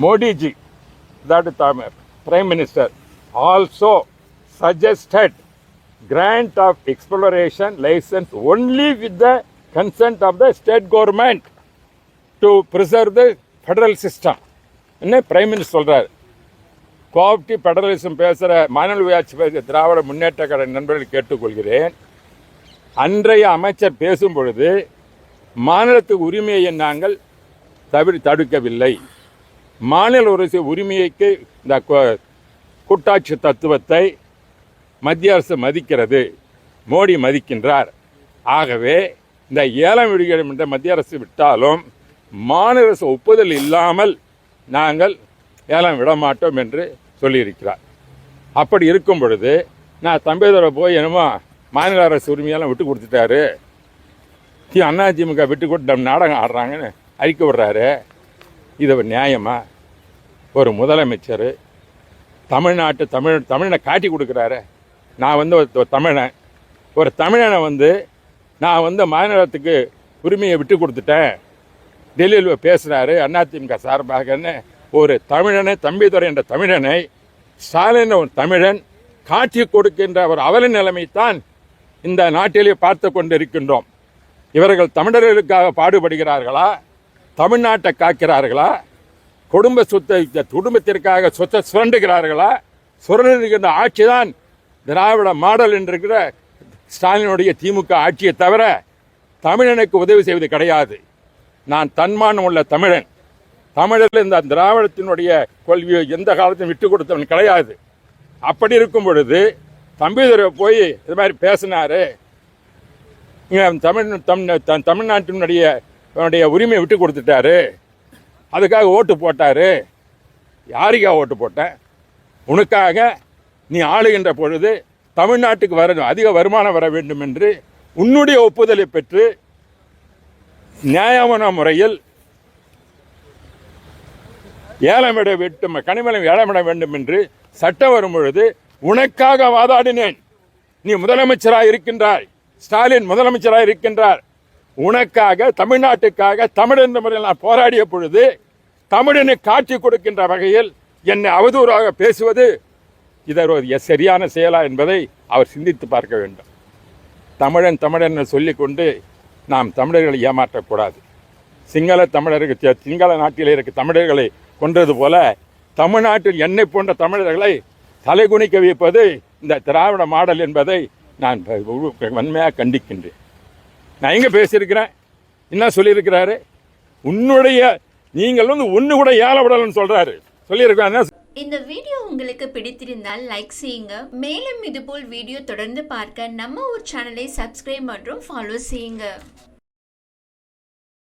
Modi ji, that is the Prime Minister, also suggested grant of exploration license only with the consent of the state government to preserve the federal system. என்ன prime minister சொல்றாரு கோப்டி federalism பேசுகிற மாநில உயாட்சி பேசுகிற திராவிட முன்னேற்ற கழக நண்பர்கள் கேட்டுக்கொள்கிறேன் அன்றைய அமைச்சர் பேசும் பொழுது மாநிலத்துக்கு உரிமையை நாங்கள் தவிர தடுக்கவில்லை மாநில அரசு உரிமைக்கு இந்த கூட்டாட்சி தத்துவத்தை மத்திய அரசு மதிக்கிறது. மோடி மதிக்கின்றார். ஆகவே இந்த ஏலம் விடுகிறோம் என்ற மத்திய அரசு விட்டாலும் மாநில அரசு ஒப்புதல் இல்லாமல் நாங்கள் ஏலம் விட மாட்டோம் என்று சொல்லியிருக்கிறார். அப்படி இருக்கும் பொழுது நான் தம்பிதுரை போய் என்னமோ மாநில அரசு உரிமையெல்லாம் விட்டு கொடுத்துட்டாரு. அண்ணா திமுக விட்டு கொடுத்து நாடகம் ஆடுறாங்கன்னு அறிக்கை விடுறாரு. இது நியாயமாக நியாயமா? ஒரு முதலமைச்சர் தமிழ்நாட்டு தமிழ் தமிழனை காட்டி கொடுக்குறாரு. நான் வந்து ஒரு ஒரு தமிழன். ஒரு தமிழனை வந்து நான் வந்து மாநிலத்துக்கு உரிமையை விட்டு கொடுத்துட்டேன். டெல்லியில் பேசுகிறாரு அதிமுக சார்பாகன்னு ஒரு தமிழனை தம்பிதுரை என்ற தமிழனை ஸ்டாலின் ஒரு தமிழன் காட்சி கொடுக்கின்ற ஒரு அவல நிலைமைத்தான் இந்த நாட்டிலே பார்த்து கொண்டிருக்கின்றோம். இவர்கள் தமிழர்களுக்காக பாடுபடுகிறார்களா? தமிழ்நாட்டை காக்கிறார்களா? குடும்ப சொத்தை குடும்பத்திற்காக சொத்தை சுரண்டுகிறார்களா? சுரண்டுகின்ற ஆட்சி தான் திராவிட மாடல் என்றிருக்கிற ஸ்டாலினுடைய திமுக ஆட்சியை தவிர தமிழனுக்கு உதவி செய்வது கிடையாது. நான் தன்மானம் உள்ள தமிழன். தமிழில் இந்த திராவிடத்தினுடைய கொள்வியை எந்த காலத்தையும் விட்டு கொடுத்தவன் கிடையாது. அப்படி இருக்கும் பொழுது தம்பிதுரை போய் இது மாதிரி பேசினாரு. தமிழ் தமிழ் தம் தமிழ்நாட்டினுடைய அவனுடைய உரிமையை விட்டு கொடுத்துட்டாரு. அதுக்காக ஓட்டு போட்டாரு. யாருக்கா ஓட்டு போட்டேன் உனக்காக நீ ஆளுகின்ற பொழுது தமிழ்நாட்டுக்கு வர அதிக வருமானம் வர வேண்டும் என்று உன்னுடைய ஒப்புதலை பெற்று நியாயமான முறையில் ஏலமிட வேண்டும் கனிமலம் ஏலமிட வேண்டும் என்று சட்டம் வரும் பொழுது உனக்காக வாதாடினேன். நீ முதலமைச்சராக இருக்கின்றாய் ஸ்டாலின் முதலமைச்சராக இருக்கின்றார் உனக்காக தமிழ்நாட்டுக்காக தமிழ் என்ற முறையில் நான் போராடிய பொழுது தமிழனு காட்சி கொடுக்கின்ற வகையில் என்னை அவதூறாக பேசுவது இதர் ஒரு சரியான செயலா என்பதை அவர் சிந்தித்து பார்க்க வேண்டும். தமிழன் தமிழன் சொல்லிக்கொண்டு நாம் தமிழர்களை ஏமாற்றக்கூடாது. சிங்கள தமிழருக்கு சிங்கள நாட்டிலே இருக்க தமிழர்களை கொன்றது போல தமிழ்நாட்டில் என்னை போன்ற தமிழர்களை தலைகுனிக்க வைப்பது இந்த திராவிட மாடல் என்பதை நான் வன்மையாக கண்டிக்கின்றேன். நான் எங்கே பேசியிருக்கிறேன்? என்ன சொல்லியிருக்கிறாரு? உன்னுடைய நீங்கள் வந்து ஒன்று கூட ஏழ விடலன்னு சொல்றாரு சொல்லியிருக்கிறார் இந்த வீடியோ உங்களுக்கு பிடித்திருந்தால் லைக் செய்யுங்க. மேலும் இதுபோல் வீடியோ தொடர்ந்து பார்க்க நம்ம ஒரு சேனலை சப்ஸ்கிரைப் மற்றும் ஃபாலோ செய்யுங்க.